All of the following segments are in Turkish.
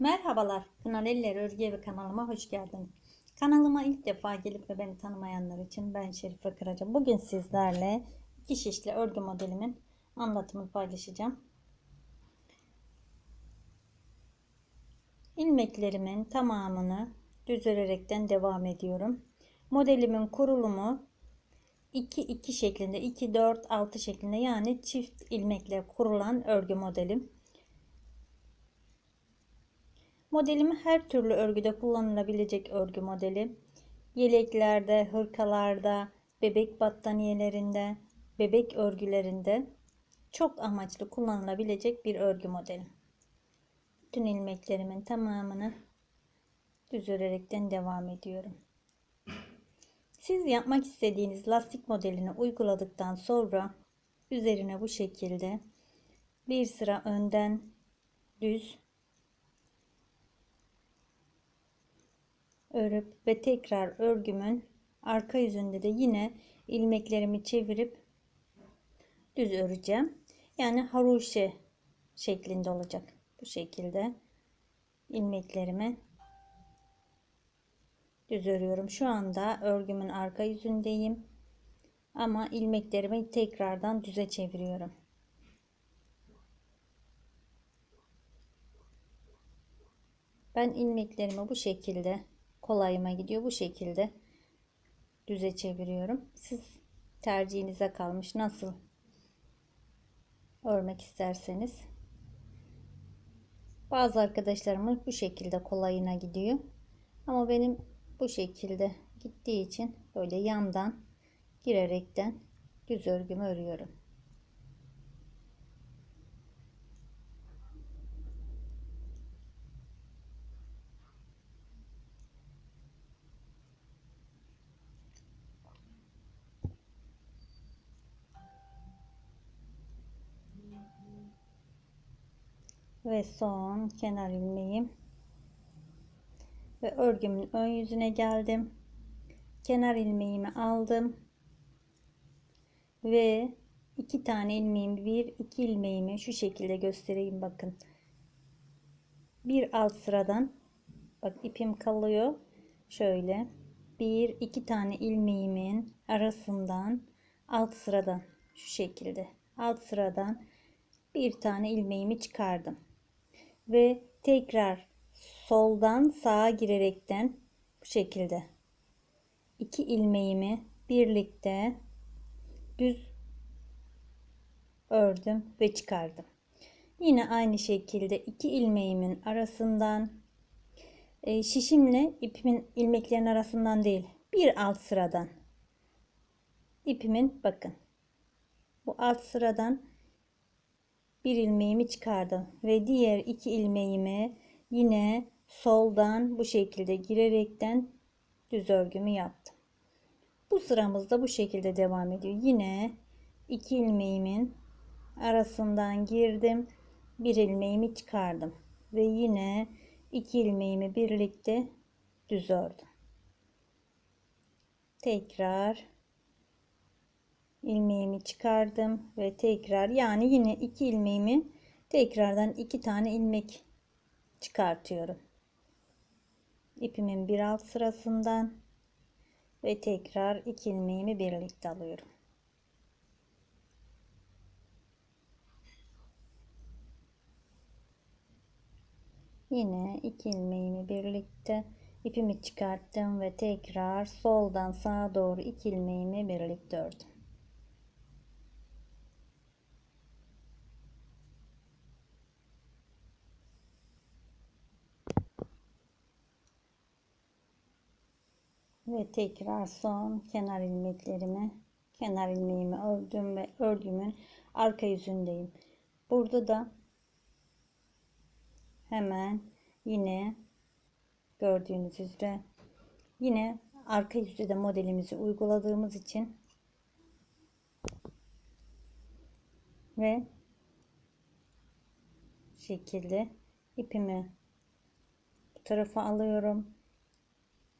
Merhabalar, Pınar Eller Örgü ve kanalıma hoş geldiniz. Kanalıma ilk defa gelip ve beni tanımayanlar için ben Şerife Kıraca. Bugün sizlerle iki şişli örgü modelimin anlatımını paylaşacağım. İlmeklerimin tamamını düz örerekten devam ediyorum. Modelimin kurulumu 2 2 şeklinde 2 4 6 şeklinde yani çift ilmekle kurulan örgü modelim. Modelim her türlü örgüde kullanılabilecek örgü modeli. Yeleklerde, hırkalarda, bebek battaniyelerinde, bebek örgülerinde çok amaçlı kullanılabilecek bir örgü modeli. Bütün ilmeklerimin tamamını düz örerekten devam ediyorum. Siz yapmak istediğiniz lastik modelini uyguladıktan sonra üzerine bu şekilde bir sıra önden düz örüp ve tekrar örgümün arka yüzünde de yine ilmeklerimi çevirip düz öreceğim. Yani haroşe şeklinde olacak. Bu şekilde ilmeklerimi düz örüyorum. Şu anda örgümün arka yüzündeyim. Ama ilmeklerimi tekrardan düze çeviriyorum. Ben ilmeklerimi bu şekilde kolayıma gidiyor. Bu şekilde düze çeviriyorum. Siz tercihinize kalmış. Nasıl örmek isterseniz. Bazı arkadaşlarımın bu şekilde kolayına gidiyor. Ama benim bu şekilde gittiği için böyle yandan girerekten düz örgümü örüyorum. Ve son kenar ilmeğim. Ve örgümün ön yüzüne geldim. Kenar ilmeğimi aldım. Ve iki tane ilmeğimi bir iki ilmeğimi şu şekilde göstereyim bakın. Bir alt sıradan bak ipim kalıyor. Şöyle bir iki tane ilmeğimin arasından alt sıradan şu şekilde. Alt sıradan bir tane ilmeğimi çıkardım ve tekrar soldan sağa girerekten bu şekilde iki ilmeğimi birlikte düz ördüm ve çıkardım. Yine aynı şekilde iki ilmeğimin arasından e, şişimle ipimin ilmeklerin arasından değil bir alt sıradan ipimin bakın bu alt sıradan bir ilmeğimi çıkardım ve diğer iki ilmeğimi yine soldan bu şekilde girerekten düz örgümü yaptım. Bu sıramızda bu şekilde devam ediyor. Yine iki ilmeğimin arasından girdim. Bir ilmeğimi çıkardım ve yine iki ilmeğimi birlikte düz ördüm. Tekrar ilmeğimi çıkardım ve tekrar yani yine iki ilmeğimi tekrardan iki tane ilmek çıkartıyorum. İpimin bir alt sırasından ve tekrar iki ilmeğimi birlikte alıyorum. Yine iki ilmeğimi birlikte ipimi çıkarttım ve tekrar soldan sağa doğru iki ilmeğimi birlikte ördüm. Ve tekrar son kenar ilmeklerimi kenar ilmeğimi ördüm ve örgümün arka yüzündeyim. Burada da hemen yine gördüğünüz üzere yine arka yüzde de modelimizi uyguladığımız için ve şekilde ipimi bu tarafa alıyorum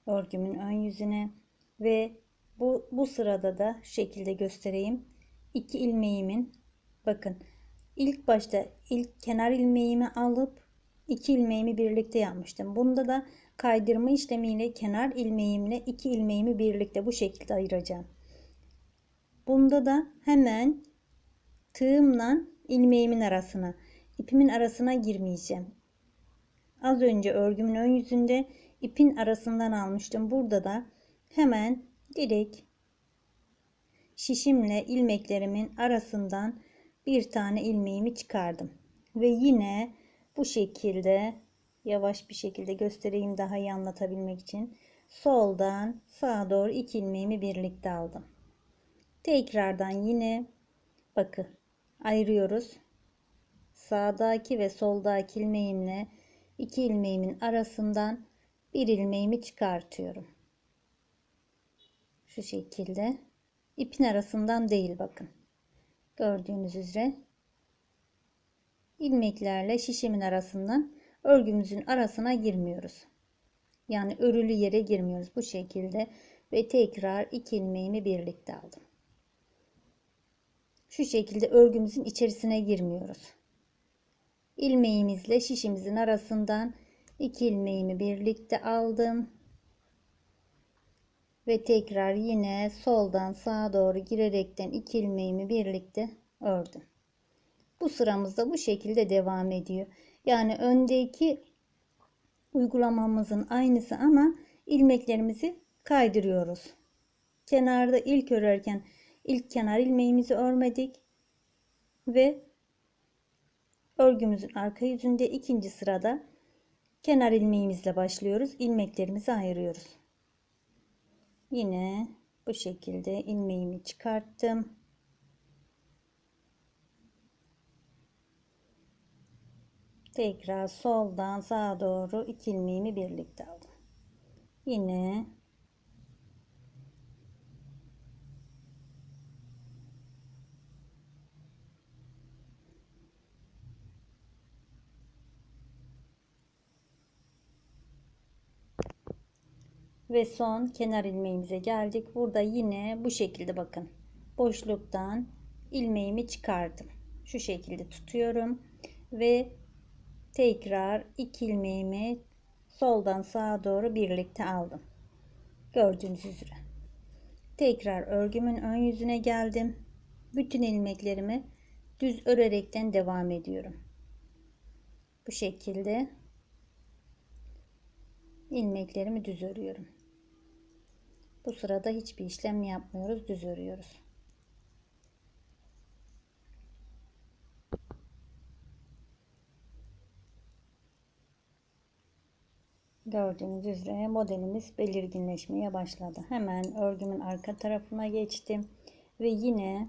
örgümün ön yüzüne ve bu, bu sırada da şekilde göstereyim. iki ilmeğimin bakın ilk başta ilk kenar ilmeğimi alıp iki ilmeğimi birlikte yapmıştım. Bunda da kaydırma işlemiyle kenar ilmeğimle iki ilmeğimi birlikte bu şekilde ayıracağım. Bunda da hemen tığımla ilmeğimin arasına, ipimin arasına girmeyeceğim. Az önce örgümün ön yüzünde ipin arasından almıştım. Burada da hemen direkt şişimle ilmeklerimin arasından bir tane ilmeğimi çıkardım. Ve yine bu şekilde yavaş bir şekilde göstereyim daha iyi anlatabilmek için. Soldan sağa doğru iki ilmeğimi birlikte aldım. Tekrardan yine bakın ayırıyoruz. Sağdaki ve soldaki ilmeğimle iki ilmeğimin arasından bir ilmeğimi çıkartıyorum. Şu şekilde ipin arasından değil bakın. Gördüğünüz üzere ilmeklerle şişimin arasından örgümüzün arasına girmiyoruz. Yani örülü yere girmiyoruz bu şekilde ve tekrar iki ilmeğimi birlikte aldım. Şu şekilde örgümüzün içerisine girmiyoruz. İlmeğimizle şişimizin arasından iki ilmeğimi birlikte aldım. Ve tekrar yine soldan sağa doğru girerekten iki ilmeğimi birlikte ördüm. Bu sıramızda bu şekilde devam ediyor. Yani öndeki uygulamamızın aynısı ama ilmeklerimizi kaydırıyoruz. Kenarda ilk örerken ilk kenar ilmeğimizi örmedik ve örgümüzün arka yüzünde ikinci sırada kenar ilmeğimizle başlıyoruz. İlmeklerimizi ayırıyoruz. Yine bu şekilde ilmeğimi çıkarttım. Tekrar soldan sağa doğru iki ilmeğimi birlikte aldım. Yine ve son kenar ilmeğimize geldik. Burada yine bu şekilde bakın. Boşluktan ilmeğimi çıkardım. Şu şekilde tutuyorum ve tekrar iki ilmeğimi soldan sağa doğru birlikte aldım. Gördüğünüz üzere. Tekrar örgümün ön yüzüne geldim. Bütün ilmeklerimi düz örerekten devam ediyorum. Bu şekilde ilmeklerimi düz örüyorum. Bu sırada hiçbir işlem yapmıyoruz. Düz örüyoruz. Gördüğünüz üzere modelimiz belirginleşmeye başladı. Hemen örgümün arka tarafına geçtim ve yine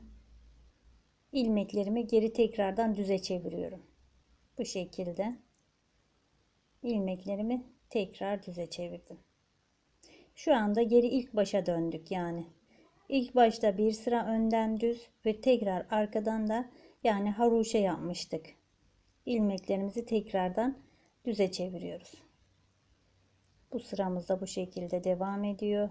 ilmeklerimi geri tekrardan düze çeviriyorum. Bu şekilde ilmeklerimi tekrar düze çevirdim. Şu anda geri ilk başa döndük yani. İlk başta bir sıra önden düz ve tekrar arkadan da yani haroşa yapmıştık. İlmeklerimizi tekrardan düze çeviriyoruz. Bu sıramızda bu şekilde devam ediyor.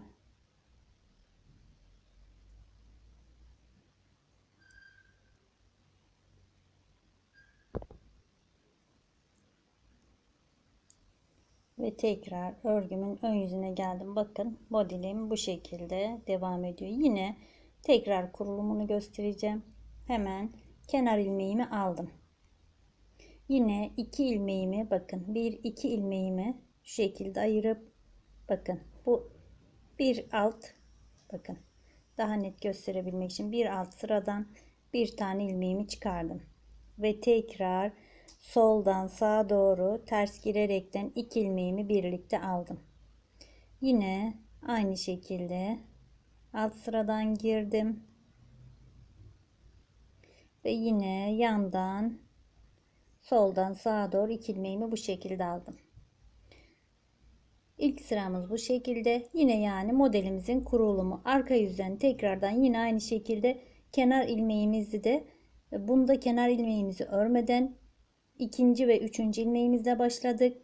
Ve tekrar örgümün ön yüzüne geldim. Bakın modelim bu şekilde devam ediyor. Yine tekrar kurulumunu göstereceğim. Hemen kenar ilmeğimi aldım. Yine iki ilmeğimi bakın bir iki ilmeğimi şu şekilde ayırıp bakın bu bir alt bakın daha net gösterebilmek için bir alt sıradan bir tane ilmeğimi çıkardım ve tekrar soldan sağa doğru ters girerekten iki ilmeğimi birlikte aldım. Yine aynı şekilde alt sıradan girdim. Ve yine yandan soldan sağa doğru iki ilmeğimi bu şekilde aldım. İlk sıramız bu şekilde. Yine yani modelimizin kurulumu. Arka yüzden tekrardan yine aynı şekilde kenar ilmeğimizi de bunda kenar ilmeğimizi örmeden ikinci ve üçüncü ilmeğimizle başladık.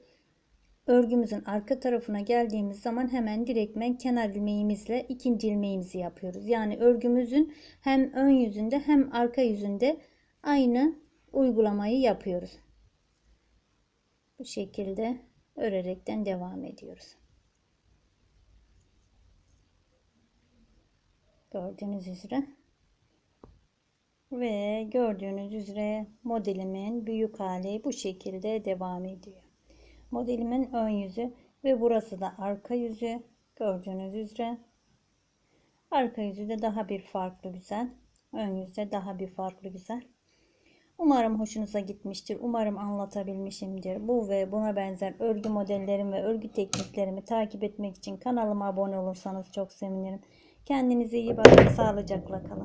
Örgümüzün arka tarafına geldiğimiz zaman hemen direktmen kenar ilmeğimizle ikinci ilmeğimizi yapıyoruz. Yani örgümüzün hem ön yüzünde hem arka yüzünde aynı uygulamayı yapıyoruz. bu şekilde örerekten devam ediyoruz. Gördüğünüz üzere. Ve gördüğünüz üzere modelimin büyük hali bu şekilde devam ediyor. Modelimin ön yüzü ve burası da arka yüzü. Gördüğünüz üzere. Arka yüzü de daha bir farklı güzel. Ön yüzde daha bir farklı güzel. Umarım hoşunuza gitmiştir. Umarım anlatabilmişimdir. Bu ve buna benzer örgü modellerimi ve örgü tekniklerimi takip etmek için kanalıma abone olursanız çok sevinirim. Kendinize iyi bakın. Sağlıcakla kalın.